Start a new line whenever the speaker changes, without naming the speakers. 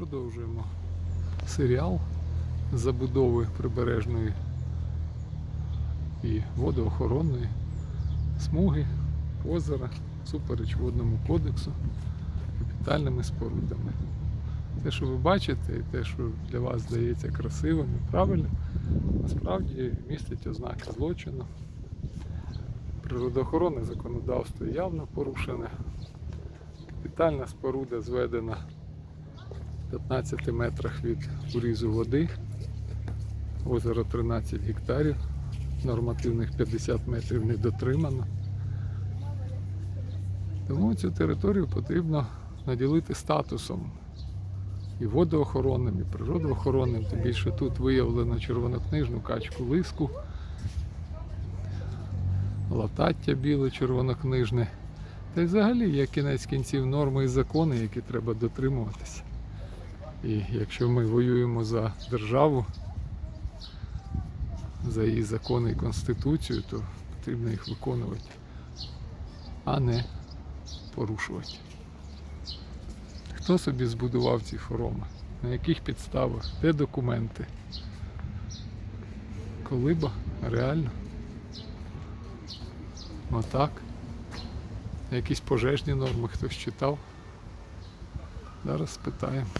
продовжуємо серіал забудови прибережної і водоохоронної смуги озера супереч водному кодексу капітальними спорудами. Те, що ви бачите, і те, що для вас здається красивим і правильним, насправді містить ознаки злочину. Природоохоронне законодавство явно порушене. Капітальна споруда зведена 15 метрах від урізу води. Озеро 13 гектарів, нормативних 50 метрів не дотримано. Тому цю територію потрібно наділити статусом і водоохоронним, і природоохоронним. Тим більше тут виявлено червонокнижну качку лиску, латаття біле червонокнижне. Та й взагалі є кінець кінців норми і закони, які треба дотримуватися. І якщо ми воюємо за державу, за її закони і конституцію, то потрібно їх виконувати, а не порушувати. Хто собі збудував ці фороми? На яких підставах? Де документи? Колиба? Реально? Отак. Якісь пожежні норми хтось читав? Зараз спитаємо.